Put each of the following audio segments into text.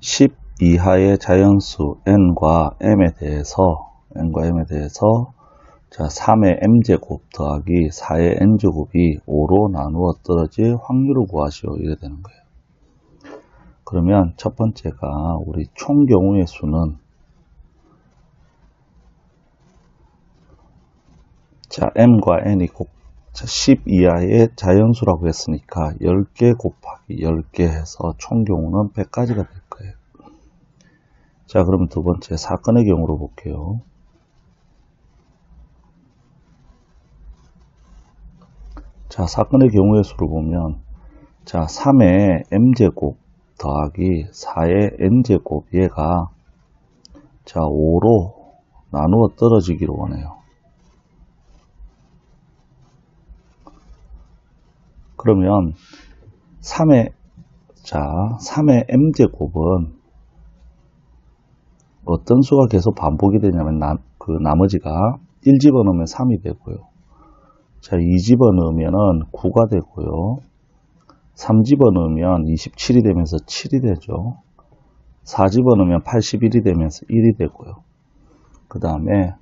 10 이하의 자연수 n과 m에 대해서 n과 m에 대해서 자 3의 m제곱 더하기 4의 n제곱이 5로 나누어 떨어질 확률을 구하시오 이래 되는 거예요. 그러면 첫 번째가 우리 총 경우의 수는 자 m과 n이 곱, 자, 10 이하의 자연수라고 했으니까 10개 곱하기 10개 해서 총 경우는 100가지가 될 거예요. 자, 그러면 두 번째 사건의 경우로 볼게요. 자, 사건의 경우의 수를 보면 자, 3의 m제곱 더하기 4의 n제곱 얘가 자, 5로 나누어 떨어지기를 원해요. 그러면 3의 자, 3의 m제곱은 어떤 수가 계속 반복이 되냐면 나, 그 나머지가 1 집어넣으면 3이 되고요. 자, 2 집어넣으면 9가 되고요. 3 집어넣으면 27이 되면서 7이 되죠. 4 집어넣으면 81이 되면서 1이 되고요. 그 다음에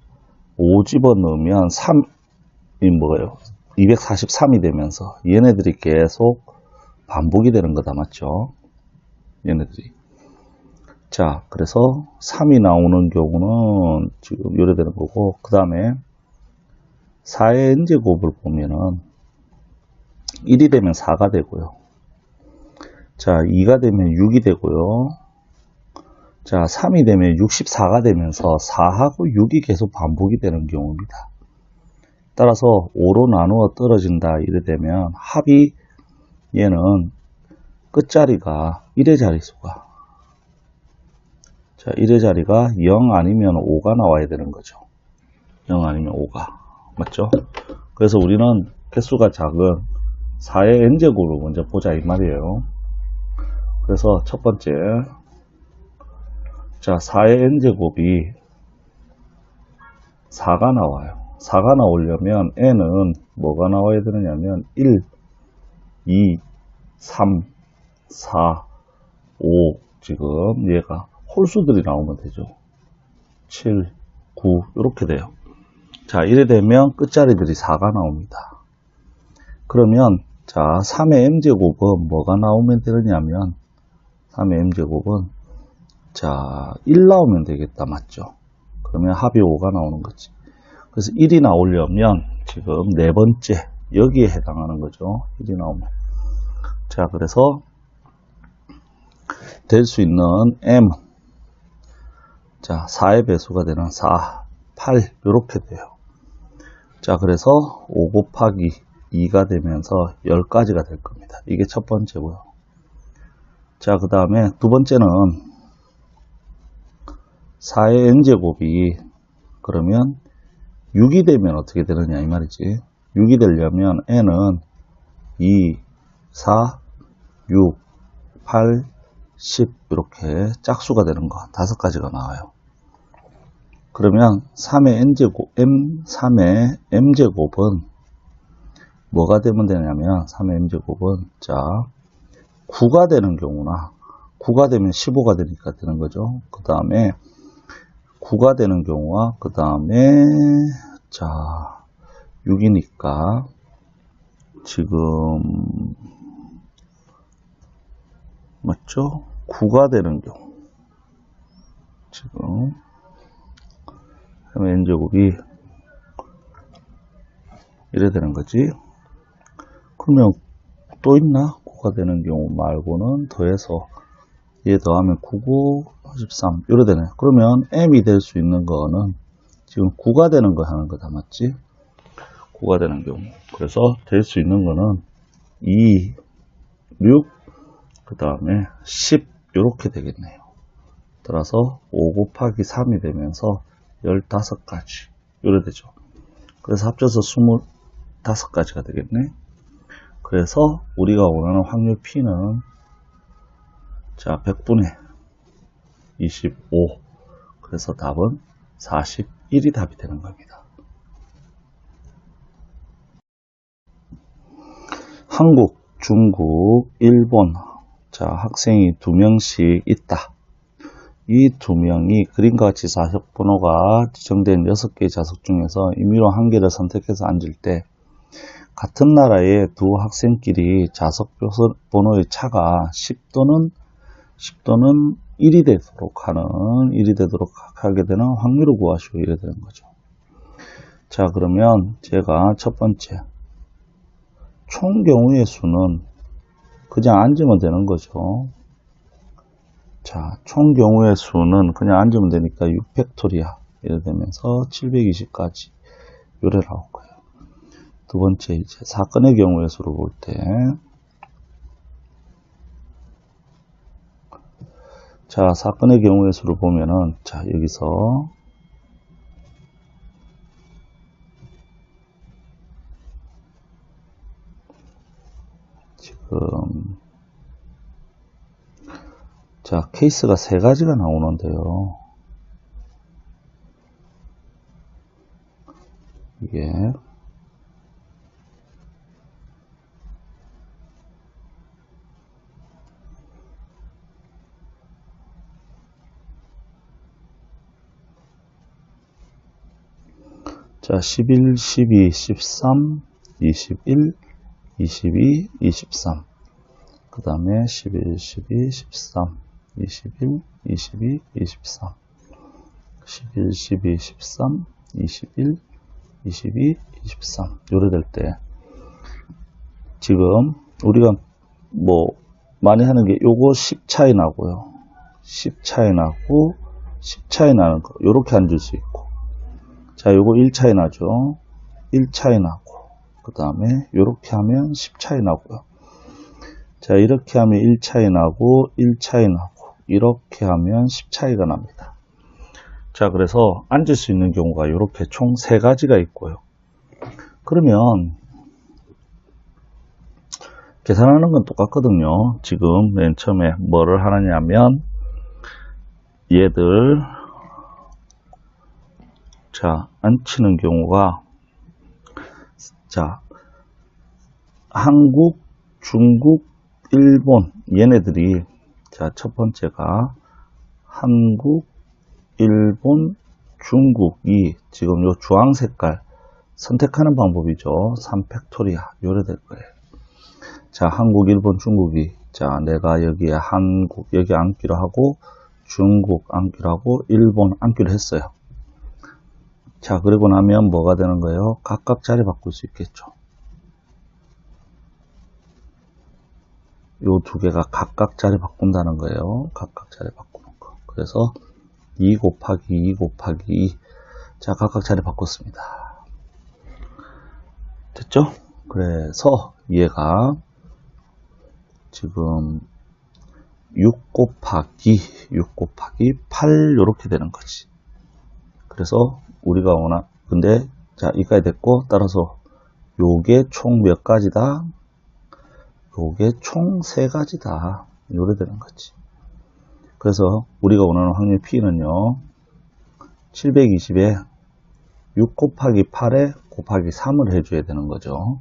5 집어넣으면 3이 뭐예요? 243이 되면서 얘네들이 계속 반복이 되는 거다 맞죠? 얘네들이. 자 그래서 3이 나오는 경우는 지금 요래 되는 거고 그 다음에 4의 n제곱을 보면은 1이 되면 4가 되고요. 자 2가 되면 6이 되고요. 자 3이 되면 64가 되면서 4하고 6이 계속 반복이 되는 경우입니다 따라서 5로 나누어 떨어진다 이래 되면 합이 얘는 끝자리가 1의 자리수가. 자 1의 자리가 0 아니면 5가 나와야 되는 거죠. 0 아니면 5가. 맞죠? 그래서 우리는 개수가 작은 4의 n제곱을 먼저 보자 이 말이에요. 그래서 첫 번째 자 4의 n제곱이 4가 나와요 4가 나오려면 n은 뭐가 나와야 되느냐면 1, 2, 3, 4, 5 지금 얘가 홀수들이 나오면 되죠. 7, 9 이렇게 돼요. 자 이래 되면 끝자리들이 4가 나옵니다. 그러면 자 3의 m제곱은 뭐가 나오면 되느냐면 3의 m제곱은 자 1 나오면 되겠다 맞죠? 그러면 합이 5가 나오는 거지. 그래서 1이 나오려면 지금 네 번째 여기에 해당하는 거죠. 1이 나오면. 자, 그래서 될 수 있는 m 자, 4의 배수가 되는 4, 8 이렇게 돼요. 자, 그래서 5 곱하기 2가 되면서 10가지가 될 겁니다. 이게 첫 번째고요. 자, 그 다음에 두 번째는 4의 n제곱이 그러면 6이 되면 어떻게 되느냐 이 말이지. 6이 되려면 n은 2, 4, 6, 8, 10 이렇게 짝수가 되는 거. 다섯 가지가 나와요. 그러면 3의 n제곱 m 3의 m제곱은 뭐가 되면 되냐면 3의 m제곱은 자 9가 되는 경우나 9가 되면 15가 되니까 되는 거죠. 그 다음에 9가 되는 경우와 그 다음에 자 6이니까 지금 맞죠? 9가 되는 경우 지금 n제곱이 이래 되는 거지 그러면 또 있나? 9가 되는 경우 말고는 더해서 얘 더하면 99, 43 이래 되네. 그러면 m이 될 수 있는 거는 지금 9가 되는 거 하는 거다 맞지? 9가 되는 경우. 그래서 될 수 있는 거는 2, 6, 그 다음에 10 이렇게 되겠네요. 따라서 5 곱하기 3이 되면서 15가지. 이래 되죠. 그래서 합쳐서 25가지가 되겠네. 그래서 우리가 원하는 확률 P는 자, 100분의 25. 그래서 답은 41이 답이 되는 겁니다. 한국, 중국, 일본. 자, 학생이 두 명씩 있다. 이 두 명이 그림과 같이 자석 번호가 지정된 6개의 자석 중에서 임의로 한 개를 선택해서 앉을 때 같은 나라의 두 학생끼리 자석 번호의 차가 10 또는 10 또는 1이 되도록 하는 1이 되도록 하게 되는 확률을 구하시오 이래 되는 거죠. 자 그러면 제가 첫 번째 총 경우의 수는 그냥 앉으면 되는 거죠. 자, 총 경우의 수는 그냥 앉으면 되니까 6팩토리아 이래 되면서 720까지 요래 나올 거예요. 두 번째 이제 사건의 경우의 수를 볼 때, 자 사건의 경우의 수를 보면은 자 여기서 지금 자 케이스가 세 가지가 나오는데요. 이게 자, 11, 12, 13, 21, 22, 23. 그 다음에 11, 12, 13, 21, 22, 23. 11, 12, 13, 21, 22, 23. 요래 될 때, 지금 우리가 뭐 많이 하는 게 요거 10 차이 나고요. 10 차이 나고, 10 차이 나는 거. 요렇게 앉을 수 있고. 자, 요거 1 차이 나죠. 1 차이 나고, 그 다음에 이렇게 하면 10 차이 나고요. 자, 이렇게 하면 1 차이 나고, 1 차이 나고, 이렇게 하면 10 차이가 납니다. 자, 그래서 앉을 수 있는 경우가 이렇게 총 3가지가 있고요. 그러면 계산하는 건 똑같거든요. 지금 맨 처음에 뭐를 하느냐면 얘들 자, 앉히는 경우가, 자, 한국, 중국, 일본, 얘네들이, 자, 첫 번째가, 한국, 일본, 중국이 지금 요 주황 색깔 선택하는 방법이죠. 3팩토리아. 요래 될 거예요. 자, 한국, 일본, 중국이, 자, 내가 여기에 한국, 여기 앉기로 하고, 중국 앉기로 하고, 일본 앉기로 했어요. 자, 그리고 나면 뭐가 되는 거예요? 각각 자리 바꿀 수 있겠죠. 요 두 개가 각각 자리 바꾼다는 거예요. 각각 자리 바꾸는 거. 그래서 2 곱하기 2 곱하기 2. 자, 각각 자리 바꿨습니다. 됐죠? 그래서 얘가 지금 6 곱하기 6 곱하기 8 이렇게 되는 거지. 그래서 우리가 원하 근데 자 이까지 됐고 따라서 요게 총 몇 가지다? 요게 총 세 가지다. 요래 되는 거지. 그래서 우리가 원하는 확률 P는요 720에 6 곱하기 8에 곱하기 3을 해줘야 되는 거죠.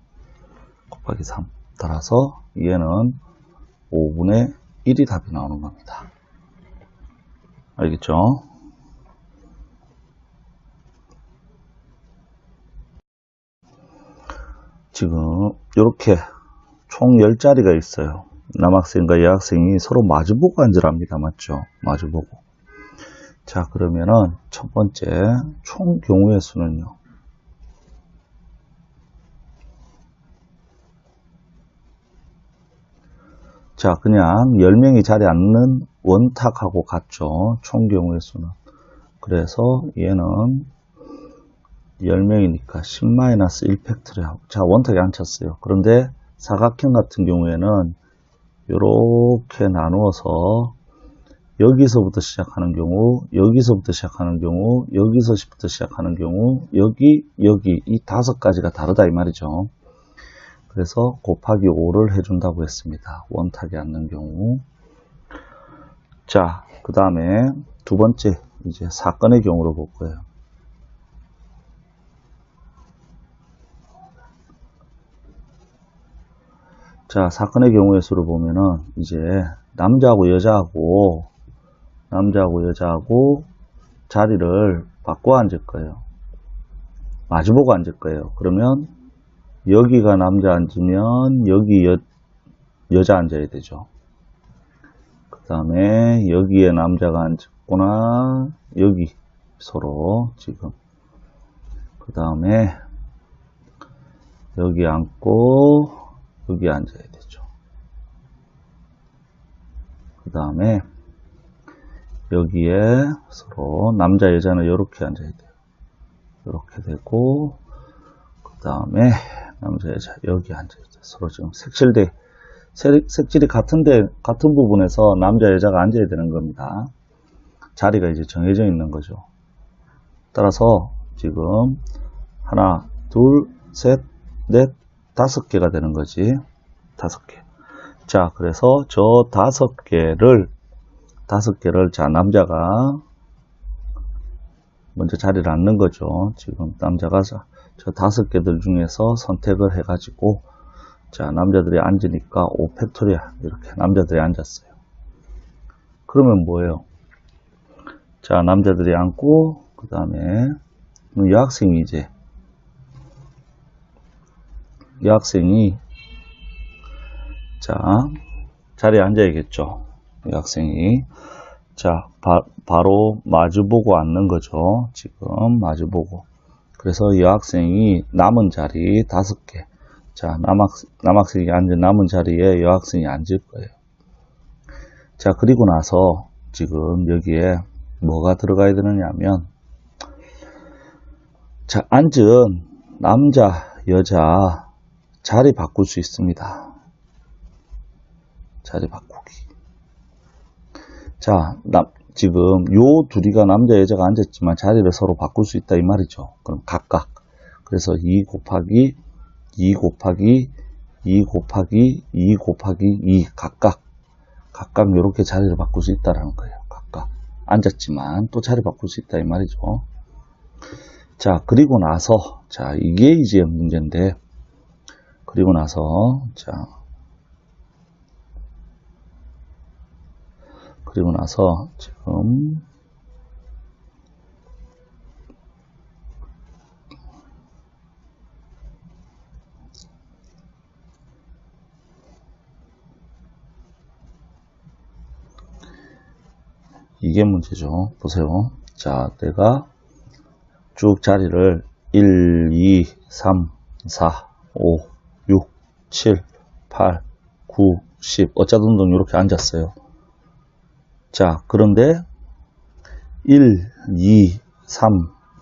곱하기 3 따라서 얘는 5분의 1이 답이 나오는 겁니다. 알겠죠? 지금 이렇게 총 10자리가 있어요. 남학생과 여학생이 서로 마주보고 앉으랍니다. 맞죠? 마주보고. 자, 그러면은 첫 번째 총 경우의 수는요. 자, 그냥 10명이 자리에 앉는 원탁하고 같죠. 총 경우의 수는. 그래서 얘는 10명이니까 10-1팩트를 하고 자 원탁에 앉혔어요. 그런데 사각형 같은 경우에는 이렇게 나누어서 여기서부터 시작하는 경우 여기서부터 시작하는 경우 여기서부터 시작하는 경우 여기 여기 이 다섯 가지가 다르다 이 말이죠. 그래서 곱하기 5를 해준다고 했습니다. 원탁에 앉는 경우. 자 그 다음에 두 번째 이제 사건의 경우로 볼 거예요 자, 사건의 경우의 수를 보면은 이제 남자하고 여자하고 남자하고 여자하고 자리를 바꿔 앉을 거예요. 마주보고 앉을 거예요. 그러면 여기가 남자 앉으면 여기 여, 여자 앉아야 되죠. 그 다음에 여기에 남자가 앉았구나. 여기 서로 지금. 그 다음에 여기 앉고 여기 앉아야 되죠. 그 다음에 여기에 서로 남자 여자는 이렇게 앉아야 돼요. 이렇게 되고 그 다음에 남자 여자 여기 앉아야 돼요. 서로 지금 색칠대 색- 색질이 같은데 같은 부분에서 남자 여자가 앉아야 되는 겁니다. 자리가 이제 정해져 있는 거죠. 따라서 지금 하나, 둘, 셋, 넷, 다섯 개가 되는 거지. 다섯 개. 자, 그래서 저 다섯 개를 다섯 개를 자 남자가 먼저 자리를 앉는 거죠. 지금 남자가 자- 저 다섯 개들 중에서 선택을 해가지고 자 남자들이 앉으니까 5팩토리아 이렇게 남자들이 앉았어요. 그러면 뭐예요? 자 남자들이 앉고 그 다음에 여학생이 이제 여학생이 자 자리에 앉아야겠죠. 여학생이 자 바, 로 마주보고 앉는 거죠. 지금 마주보고 그래서 여학생이 남은 자리 다섯 개. 자 남학 남학생이 앉은 남은 자리에 여학생이 앉을 거예요. 자 그리고 나서 지금 여기에 뭐가 들어가야 되느냐면 자 앉은 남자 여자 자리 바꿀 수 있습니다. 자리 바꾸기. 자, 남, 지금 요 둘이가 남자 여자가 앉았지만 자리를 서로 바꿀 수 있다 이 말이죠. 그럼 각각. 그래서 2 곱하기 2 곱하기 2 곱하기 2 곱하기 2 각각 각각 이렇게 자리를 바꿀 수 있다라는 거예요. 각각 앉았지만 또 자리 바꿀 수 있다 이 말이죠. 자 그리고 나서 자 이게 이제 문제인데 그리고 나서 자 그리고 나서 지금 이게 문제죠. 보세요. 자, 내가 쭉 자리를 1, 2, 3, 4, 5, 6, 7, 8, 9, 10 어쩌든든 이렇게 앉았어요. 자, 그런데 1, 2, 3,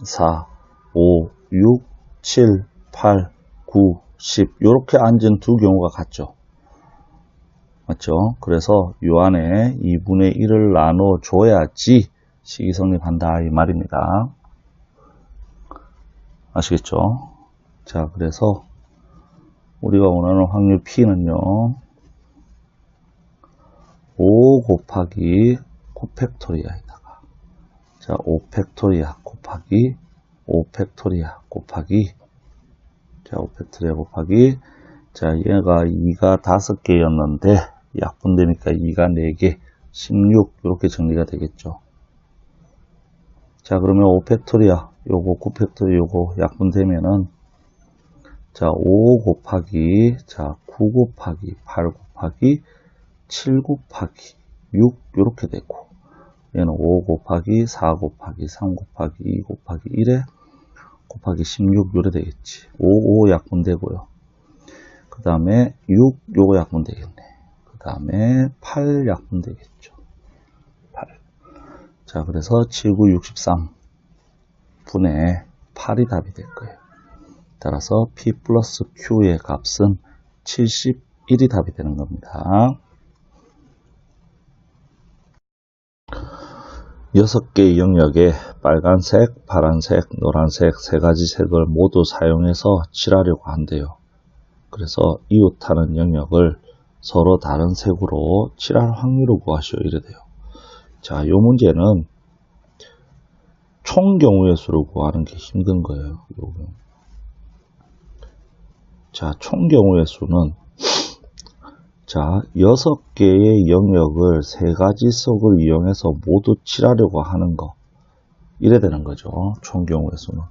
4, 5, 6, 7, 8, 9, 10 이렇게 앉은 두 경우가 같죠. 맞죠? 그래서 요 안에 2분의 1을 나눠 줘야지 식이 성립한다 이 말입니다. 아시겠죠? 자, 그래서 우리가 원하는 확률 P는요. 5 곱하기 코팩토리아에다가 자, 5팩토리아 곱하기 5팩토리아 곱하기 자, 5팩토리아 곱하기 자, 얘가 2가 5개였는데 약분되니까 2가 4개 16 이렇게 정리가 되겠죠. 자, 그러면 5팩토리아 요거 9팩토리아 요거 약분되면은 자, 5 곱하기 자, 9 곱하기 8 곱하기 7 곱하기 6 이렇게 되고 얘는 5 곱하기 4 곱하기 3 곱하기 2 곱하기 1에 곱하기 16 요래 되겠지. 5, 5 약분되고요. 그 다음에 6 요거 약분되겠네. 그 다음에 8 약분되겠죠. 8. 자 그래서 7, 9, 63 분의 8이 답이 될 거예요 따라서 P 플러스 Q의 값은 71이 답이 되는 겁니다 여섯 개의 영역에 빨간색, 파란색, 노란색 세 가지 색을 모두 사용해서 칠하려고 한대요. 그래서 이웃하는 영역을 서로 다른 색으로 칠할 확률을 구하시오 이래 돼요. 자, 요 문제는 총 경우의 수를 구하는 게 힘든 거예요. 요거. 자, 총 경우의 수는 자, 여섯 개의 영역을 세 가지 속을 이용해서 모두 칠하려고 하는 거. 이래 되는 거죠. 총 경우의 수는.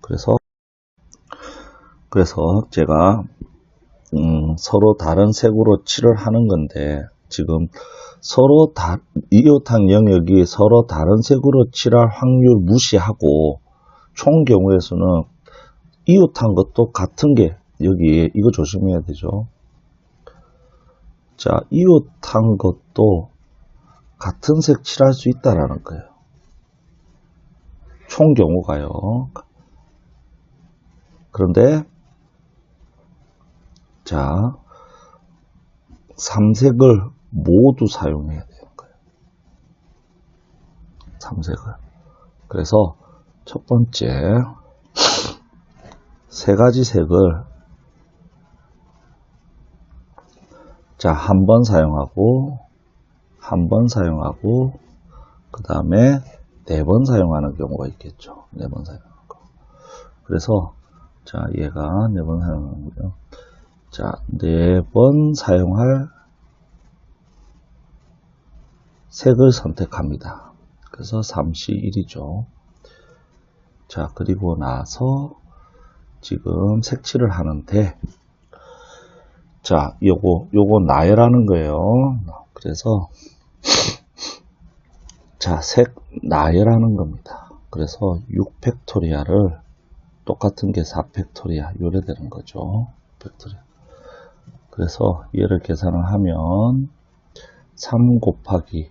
그래서, 그래서 제가, 음, 서로 다른 색으로 칠을 하는 건데, 지금 서로 다, 이오탕 영역이 서로 다른 색으로 칠할 확률 무시하고, 총 경우의 수는 이웃한 것도 같은 게 여기 이거 조심해야 되죠. 자, 이웃한 것도 같은 색 칠할 수 있다라는 거예요. 총 경우가요. 그런데 자, 삼색을 모두 사용해야 되는 거예요. 삼색을. 그래서 첫 번째 세 가지 색을 자, 한 번 사용하고 한 번 사용하고 그 다음에 네 번 사용하는 경우가 있겠죠. 네 번 사용하는 거. 그래서 자, 얘가 네 번 사용하는 거고요. 자, 네 번 사용할 색을 선택합니다. 그래서 3C1이죠. 자, 그리고 나서 지금 색칠을 하는데 자, 요거 요거 나열하는 거예요. 그래서 자, 색 나열하는 겁니다. 그래서 6 팩토리아를 똑같은 게 4 팩토리아 요래 되는 거죠. 팩토리아. 그래서 얘를 계산을 하면 3 곱하기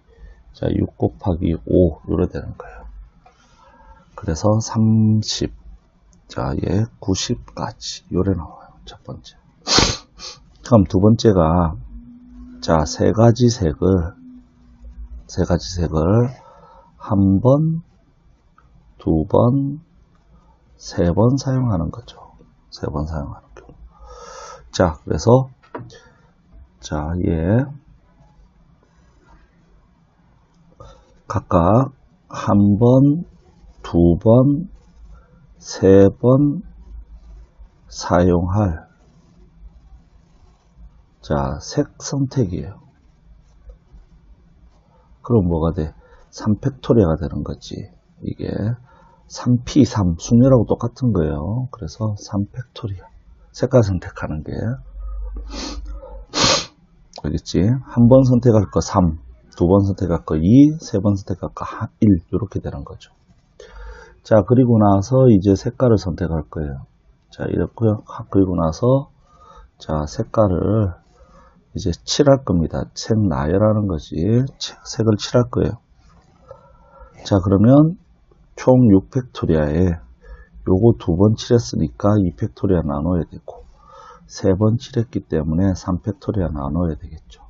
자, 6 곱하기 5 요래 되는 거예요. 그래서 30 자, 얘 90까지 요래 나와요. 첫 번째. 그럼 두 번째가 자, 세 가지 색을 세 가지 색을 한 번, 두 번, 세 번 사용하는 거죠. 세 번 사용하는 경우. 자, 그래서 자, 얘 각각 한 번, 두 번, 세 번 사용할 자, 색 선택이에요. 그럼 뭐가 돼? 3팩토리아가 되는 거지. 이게 3P3 순위라고 똑같은 거예요. 그래서 3팩토리아. 색깔 선택하는 게 알겠지? 한 번 선택할 거 3, 두 번 선택할 거 2, 세 번 선택할 거 1 이렇게 되는 거죠. 자, 그리고 나서 이제 색깔을 선택할 거예요. 자, 이렇고요. 그리고 나서 자, 색깔을 이제 칠할 겁니다. 색 나열하는 거지. 색을 칠할 거예요. 자, 그러면 총 6팩토리아에 요거 두 번 칠했으니까 2팩토리아 나눠야 되고 세 번 칠했기 때문에 3팩토리아 나눠야 되겠죠.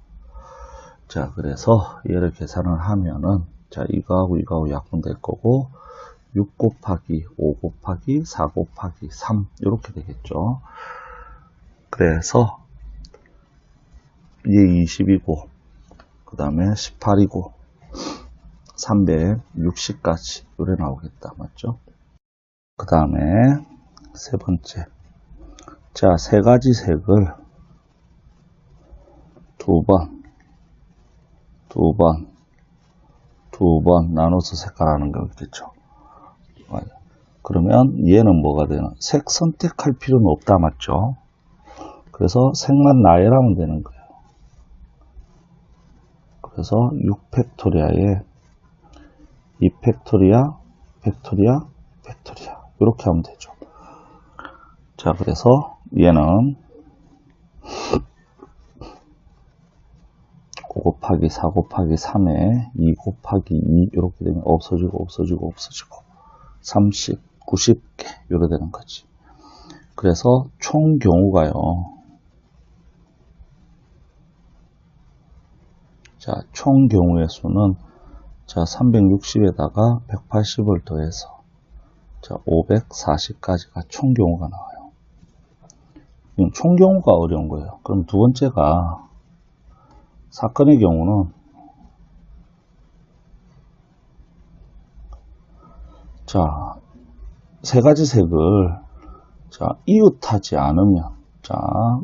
자, 그래서 얘를 계산을 하면은 자, 이거하고 이거하고 약분될 거고 6 곱하기 5 곱하기 4 곱하기 3 이렇게 되겠죠. 그래서 얘 20이고 그 다음에 18이고 360까지 요래 나오겠다 맞죠? 그 다음에 세 번째 자 세 가지 색을 두 번, 두 번, 두 번 나눠서 색깔하는 거겠죠. 그러면 얘는 뭐가 되나? 색 선택할 필요는 없다 맞죠? 그래서 색만 나열하면 되는 거예요. 그래서 6 팩토리아에 2 팩토리아, 팩토리아, 팩토리아 이렇게 하면 되죠. 자, 그래서 얘는 5 곱하기 4 곱하기 3에 2 곱하기 2 이렇게 되면 없어지고 없어지고 없어지고 30, 90개 이렇게 되는 거지. 그래서 총 경우가요. 자, 총 경우의 수는 자, 360에다가 180을 더해서 자, 540까지가 총 경우가 나와요. 이건 총 경우가 어려운 거예요. 그럼 두 번째가 사건의 경우는 자, 세 가지 색을 자, 이웃하지 않으면 자,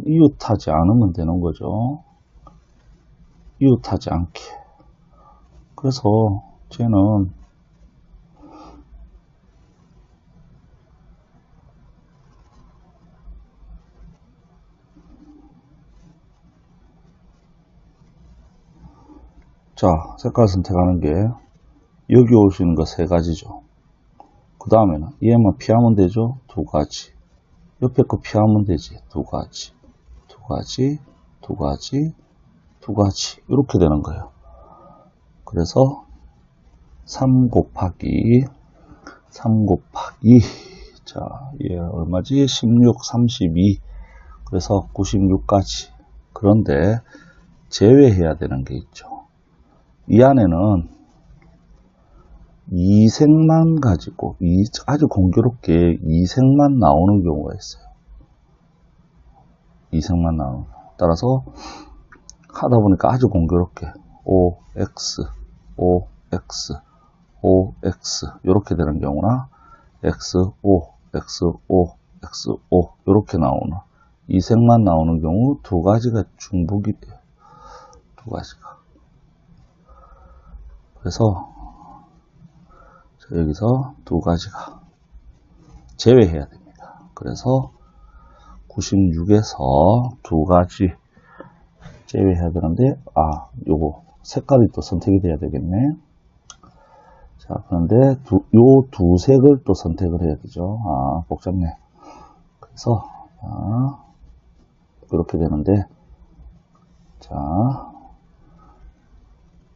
이웃하지 않으면 되는 거죠. 이웃하지 않게. 그래서 쟤는 자, 색깔 선택하는 게 여기 올 수 있는 거 세 가지죠. 그 다음에는 얘만 피하면 되죠. 두 가지. 옆에 거 피하면 되지. 두 가지. 두 가지. 두 가지. 두 가지. 이렇게 되는 거예요. 그래서 3 곱하기 3 곱하기 자, 얘 얼마지? 16, 32. 그래서 96까지. 그런데 제외해야 되는 게 있죠. 이 안에는 이색만 가지고 이- 아주 공교롭게 이색만 나오는 경우가 있어요. 이색만 나오는. 따라서 하다 보니까 아주 공교롭게 O, X, O, X, O, X 이렇게 되는 경우나 X, O, X, O, X, O 이렇게 나오는 이색만 나오는 경우 두 가지가 중복이 돼요. 두 가지가. 그래서 자, 여기서 두 가지가 제외해야 됩니다. 그래서 96에서 두 가지 제외해야 되는데 아 요거 색깔이 또 선택이 돼야 되겠네. 자 그런데 두, 요 두 색을 또 선택을 해야 되죠. 아 복잡네. 그래서 자, 이렇게 되는데 자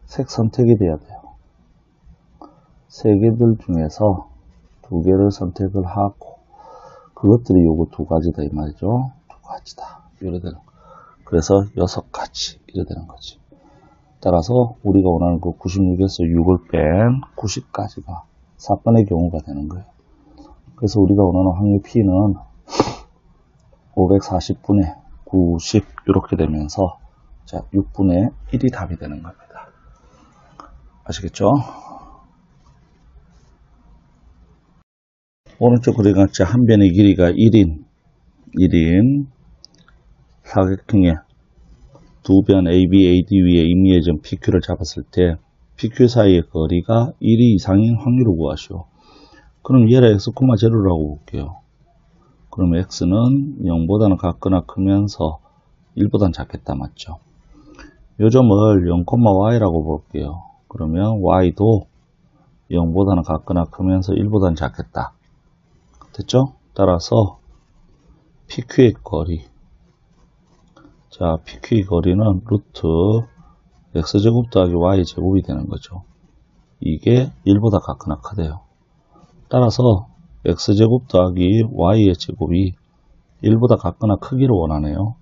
색 선택이 돼야 돼요. 세 개들 중에서 두 개를 선택을 하고 그것들이 요거 두 가지다 이 말이죠. 두 가지다. 이래 되는 거. 그래서 여섯 가지 이래 되는 거지. 따라서 우리가 원하는 그 96에서 6을 뺀 90까지가 4번의 경우가 되는 거예요. 그래서 우리가 원하는 확률 P는 540분의 90 이렇게 되면서 자 6분의 1이 답이 되는 겁니다. 아시겠죠? 오른쪽 그림같이 한 변의 길이가 1인 1인 사각형의 두 변 AB, AD 위에 임의의 점 PQ를 잡았을 때 PQ 사이의 거리가 1이 이상인 확률을 구하시오. 그럼 얘를 x, 제로라고 볼게요. 그럼 x는 0보다는 같거나 크면서 1보다는 작겠다 맞죠? 요 점을 0,y라고 볼게요. 그러면 y도 0보다는 같거나 크면서 1보다는 작겠다. 됐죠? 따라서 PQ의 거리 자 PQ의 거리는 루트 x제곱 더하기 y제곱이 되는 거죠. 이게 1보다 같거나 크대요. 따라서 x제곱 더하기 y의 제곱이 1보다 같거나 크기를 원하네요.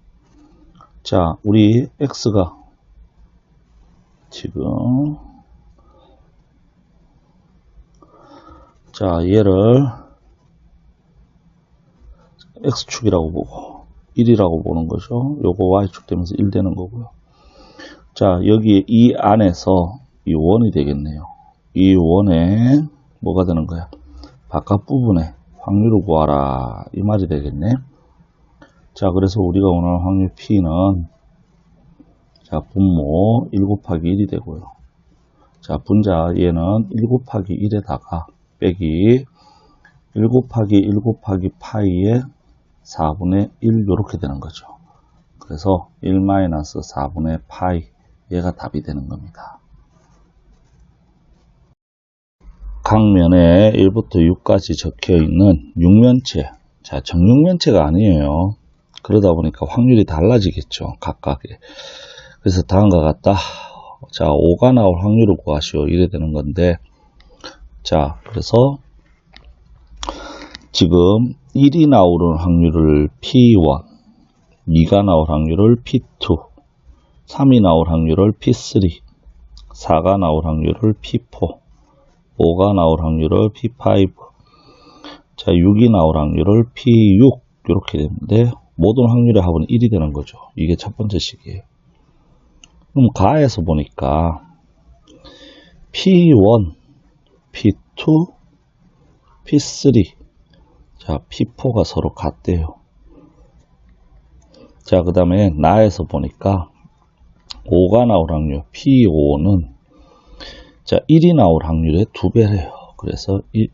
자 우리 x가 지금 자 얘를 x축이라고 보고 1이라고 보는 거죠. 요거 y축 되면서 1 되는 거고요. 자 여기 이 안에서 이 원이 되겠네요. 이 원에 뭐가 되는 거야? 바깥 부분에 확률을 구하라 이 말이 되겠네. 자 그래서 우리가 원하는 확률 P는 자 분모 1 곱하기 1이 되고요. 자 분자 얘는 1 곱하기 1에다가 빼기 1 곱하기 1 곱하기 파이에 4분의 1 이렇게 되는 거죠. 그래서 1 마이너스 4분의 파이 얘가 답이 되는 겁니다. 각 면에 1부터 6까지 적혀 있는 육면체. 자, 정육면체가 아니에요. 그러다 보니까 확률이 달라지겠죠. 각각에. 그래서 다음과 같다. 자, 5가 나올 확률을 구하시오. 이래 되는 건데. 자, 그래서 지금 1이 나오는 확률을 P1, 2가 나올 확률을 P2, 3이 나올 확률을 P3, 4가 나올 확률을 P4, 5가 나올 확률을 P5, 자 6이 나올 확률을 P6 이렇게 되는데 모든 확률의 합은 1이 되는 거죠. 이게 첫 번째 식이에요. 그럼 가에서 보니까 P1, P2, P3, 자 P4가 서로 같대요. 자 그 다음에 나에서 보니까 5가 나올 확률 P5는 자 1이 나올 확률의 두 배래요. 그래서 1,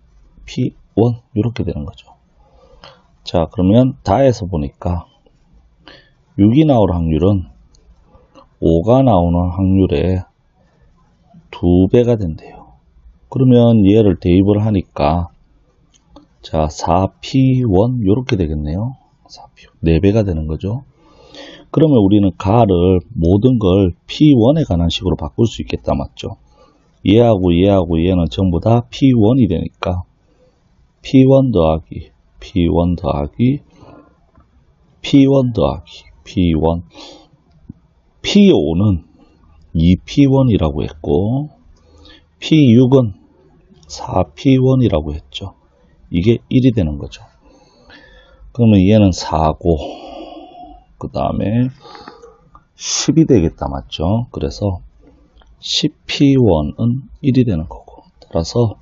P1 이렇게 되는 거죠. 자 그러면 다해서 보니까 6이 나올 확률은 5가 나오는 확률의 두 배가 된대요. 그러면 얘를 대입을 하니까 자 4P1 이렇게 되겠네요. 4P1 4배가 되는 거죠. 그러면 우리는 가를 모든 걸 P1에 관한 식으로 바꿀 수 있겠다 맞죠? 얘하고 얘하고 얘는 전부 다 P1이 되니까 P1 더하기 P1 더하기 P1 더하기 P1 P5는 2P1이라고 했고 P6은 4P1이라고 했죠. 이게 1이 되는 거죠. 그러면 얘는 4고 그 다음에 10이 되겠다 맞죠? 그래서 10P1은 1이 되는 거고 따라서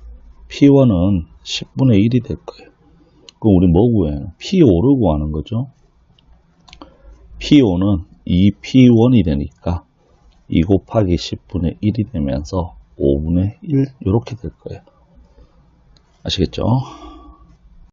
P1은 10분의 1이 될 거예요. 그럼 우리 뭐 구해요? P5를 구하는 거죠. P5는 2P1이 되니까 2 곱하기 10분의 1이 되면서 5분의 1 이렇게 될 거예요. 아시겠죠?